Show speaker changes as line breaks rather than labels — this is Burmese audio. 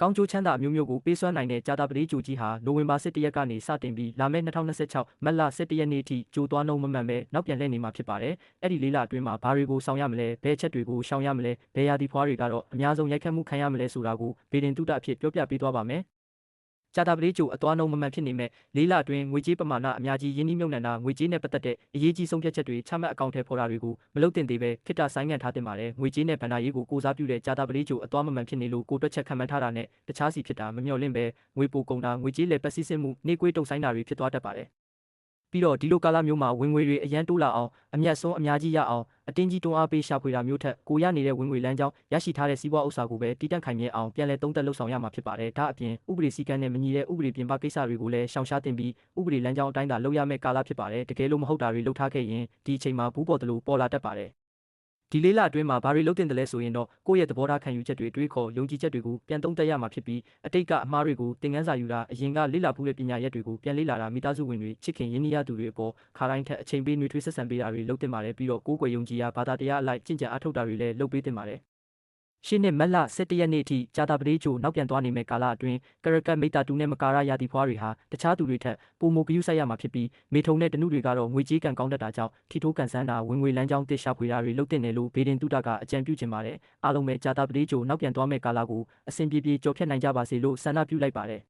ကောင်းကျိုးချမ်းသာအမျိုးမျိုးကိုပေးစွမ်းနိုင်တဲ့ဂျာတာပတိဂျိုကြီးဟာနိုဝင်ဘာ17ရက်ကနေစတင်ပြီးလာမယ့်2026မတ်လ17ရက်နေ့အထိဂျိုသွားနှုံးမမှန်ပဲနောက်ပြန်လှည့်နေမှာဖြစ်ပါတယ်။အဲ့ဒီလေးလအတွင်းမှာဘာတွေကိုဆောင်ရမလဲဘယ်ချက်တွေကိုရှောင်ရမလဲဘယ်ရာသီဖွားတွေကတော့အများဆုံးရိုက်ခတ်မှုခံရမလဲဆိုတာကိုဗေဒင်တုတအဖြစ်ပြောပြပေးသွားပါမယ်။ ဂျာတာပတိဂျိုအသွားနှုံးမမှန်ဖြစ်နေမဲ့လေးလအတွင်းငွေကြေးပမာဏအများကြီးရင်းနှီးမြှုပ်နှံတာငွေကြေးနဲ့ပတ်သက်တဲ့အရေးကြီးဆုံးဖြတ်ချက်တွေချမှတ်အကောင့်ထဲပေါ်တာတွေကိုမလုပ်တင်သေးပဲခိတ္တဆိုင်ငံ့ထားတင်ပါတယ်ငွေကြေးနဲ့ဗန္ဒာရေးကိုကိုစားပြုတဲ့ဂျာတာပတိဂျိုအသွားမမှန်ဖြစ်နေလို့ကိုတွက်ချက်ခံမှန်းထားတာနဲ့တခြားစီဖြစ်တာမမျှော်လင့်ပဲငွေပိုကုန်တာငွေကြေးလေပတ်စည်းစစ်မှုနှိကွေးတုံဆိုင်တာတွေဖြစ်သွားတတ်ပါတယ် ပြီးတော့ဒီလိုကာလမျိုးမှာဝင်ငွေတွေအရန်တိုးလာအောင်အမျက်ဆုံးအများကြီးရအောင်အတင်းကြီးတွန်းအားပေးရှာဖွေတာမျိုးထက်ကိုရနေတဲ့ဝင်ငွေလမ်းကြောင်းရရှိထားတဲ့စီးပွားဥစ္စာကိုပဲတီးတန့်ခိုင်မြဲအောင်ပြန်လည်သုံးသပ်လှုပ်ဆောင်ရမှာဖြစ်ပါတယ်ဒါအပြင်ဥပဒေစည်းကမ်းနဲ့မညီတဲ့ဥပဒေပြင်ပကိစ္စတွေကိုလည်းရှောင်ရှားတင်ပြီးဥပဒေလမ်းကြောင်းအတိုင်းသာလုပ်ရမယ့်ကာလဖြစ်ပါတယ်တကယ်လို့မဟုတ်တာတွေလုပ်ထားခဲ့ရင်ဒီအချိန်မှာဘူးပေါ်တယ်လို့ပေါ်လာတတ်ပါတယ် ဒီလေးလအတွင်းမှာဘာတွေလုပ်တင်တယ်လဲဆိုရင်တော့ကိုယ့်ရဲ့သဘောထားခံယူချက်တွေတွေးခေါ်ယုံကြည်ချက်တွေကိုပြန်သုံးသပ်ရမှာဖြစ်ပြီးအတိတ်ကအမှားတွေကိုသင်ခန်းစာယူတာအရင်ကလေ့လာဖူးတဲ့ပညာရက်တွေကိုပြန်လေ့လာတာမိသားစုဝင်တွေချစ်ခင်ရင်းနှီးရသူတွေအပေါ်ခါတိုင်းထက်အချိန်ပေးနှွေးထွေးဆက်ဆံပေးတာတွေလုပ်တင်ပါတယ်ပြီးတော့ကိုယ်ကွယ်ယုံကြည်ရာဘာသာတရားအလိုက်ကျင့်ကြံအားထုတ်တာတွေလည်းလုပ်ပေးတင်ပါတယ် ရှင်းနှစ်မက်လ17ရက်နေ့အထိဂျာတာပတိချိုနောက်ပြန်သွားနေမဲ့ကာလအတွင်းကရကတ်မိတာတူနဲ့မကာရယာတီဖွားတွေဟာတခြားသူတွေထက်ပိုမိုဂရုစိုက်ရမှာဖြစ်ပြီးမေထုံနဲ့တနုတွေကတော့ငွေကြေးကန်ကောင်းတတ်တာကြောင့်ထီထိုးကန်ဆန်းတာဝင်ငွေလမ်းကြောင်းတစ်ရှာဖွေတာတွေလုပ်တင်တယ်လို့ဘေဒင်တုတကအကြံပြုချင်ပါတယ်အားလုံးပဲဂျာတာပတိချိုနောက်ပြန်သွားမဲ့ကာလကိုအစဉ်ပြေပြေကြော်ဖြတ်နိုင်ကြပါစေလို့ဆန္ဒပြုလိုက်ပါတယ်